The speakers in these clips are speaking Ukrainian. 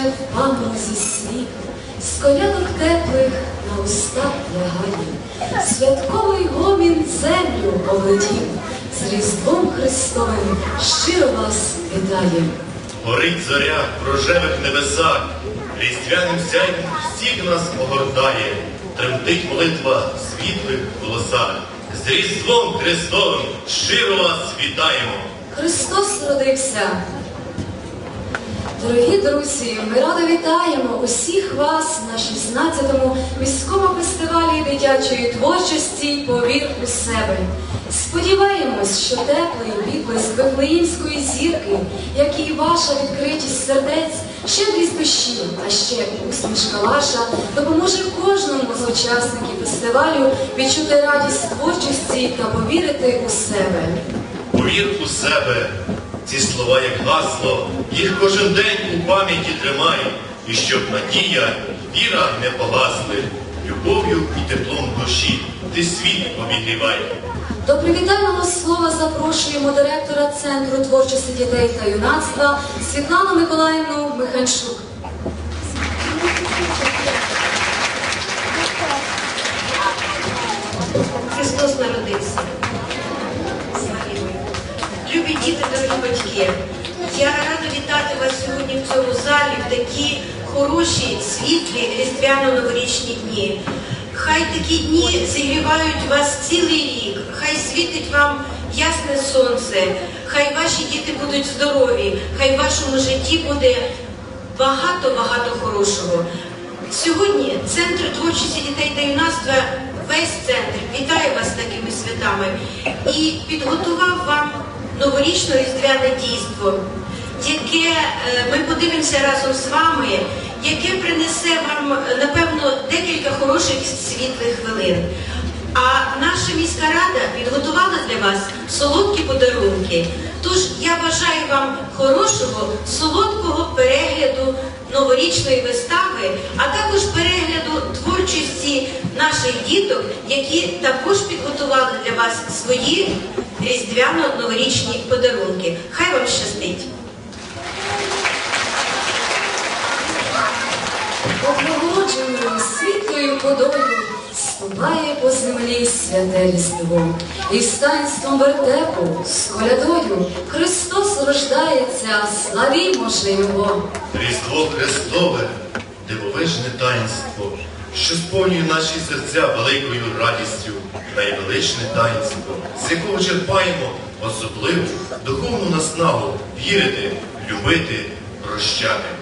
Впану зі світу, з колядок теплих на устах лягає, святковий гомін землю облетів, з Різдвом Христовим щиро вас вітає. Горить зоря в рожевих небесах, різдвяним сяйвом всіх нас огортає, тремтить молитва в світлих голосах. З Різдвом Христовим щиро вас вітаємо! Христос родився. Дорогі друзі, ми радо вітаємо усіх вас на 16-му міському фестивалі дитячої творчості Повір у себе. Сподіваємось, що теплий відблиск Вифлеїмської зірки, як і ваша відкритість сердець, щедрість душі, а ще усмішка ваша допоможе кожному з учасників фестивалю відчути радість творчості та повірити у себе. Повір у себе, ці слова як гасло, їх кожен день у пам'яті тримай, і щоб надія, віра не погасли, любов'ю і теплом душі ти світ обігрівай. До привітального слова запрошуємо директора Центру творчості дітей та юнацтва Світлану Миколаївну Михальчук. Христос народився. Любі діти, дорогі батьки, я рада вітати вас сьогодні в цьому залі в такі хороші, світлі різдвяно-новорічні дні. Хай такі дні зігрівають вас цілий рік, хай світить вам ясне сонце, хай ваші діти будуть здорові, хай в вашому житті буде багато-багато хорошого. Сьогодні Центр творчості дітей та юнацтва, весь центр вітає вас такими святами і підготував вам новорічне різдвяне дійство, яке ми подивимося разом з вами, яке принесе вам, е, напевно, декілька хороших світлих хвилин. А наша міська рада підготувала для вас солодкі подарунки. Тож я бажаю вам хорошого, солодкого перегляду новорічної вистави, а також перегляду творчості наших діток, які також підготували для вас свої різдвяно-новорічні подарунки. Хай вам щастить! Обнагородженою світлою водою ступає по землі святе різдво. І з таїнством вертепу, з колядою Христос рождається, славімо же Його. Різдво Христове, дивовижне таїнство, що сповнює наші серця великою радістю, найвеличне таїнство, з якого черпаємо особливу духовну наснагу вірити, любити, прощати.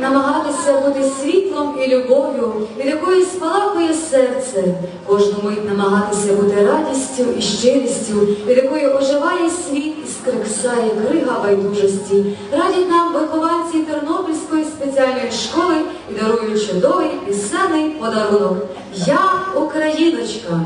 Намагатися бути світлом і любов'ю, від якої спалахує серце, кожну мить намагатися бути радістю і щирістю, від якої оживає світ і скриксає крига байдужості. Радять нам вихованці Тернопільської спеціальної школи і дарують чудовий пісенний подарунок. Я Україночка.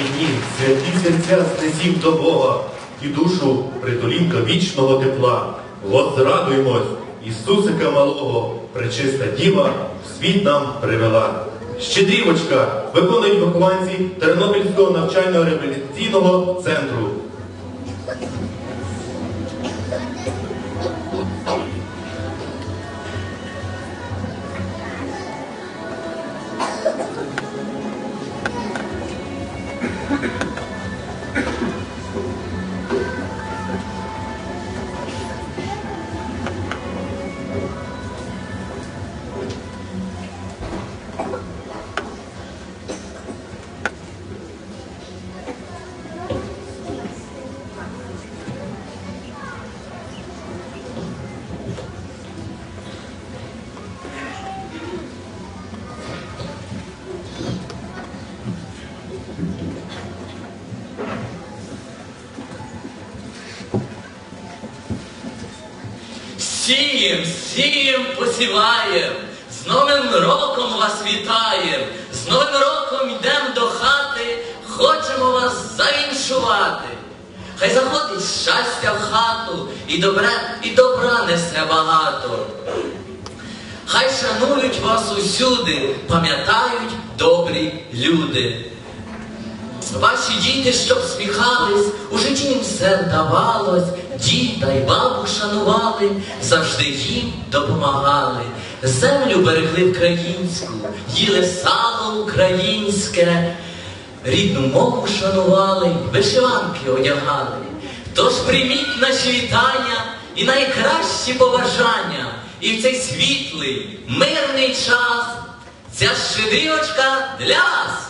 Дні, святі серця стесів до Бога і душу притулінка вічного тепла. Возрадуймось, Ісусика малого, пречиста діва в світ нам привела. Щедрівочка виконують вихованці Тернопільського навчально-реабілітаційного центру. Сієм, сієм, посіваєм. З Новим роком вас вітаєм, з Новим роком йдемо до хати, хочемо вас завіншувати. Хай заходить щастя в хату, і добре, і добра несе багато. Хай шанують вас усюди, пам'ятають добрі люди. Ваші діти, щоб сміхались, у житті їм все вдавалось, діда й бабу шанували, завжди їм допомагали. Землю берегли українську, їли сало українське, рідну мову шанували, вишиванки одягали. Тож прийміть наші вітання і найкращі побажання. І в цей світлий, мирний час ця щедрівочка для вас.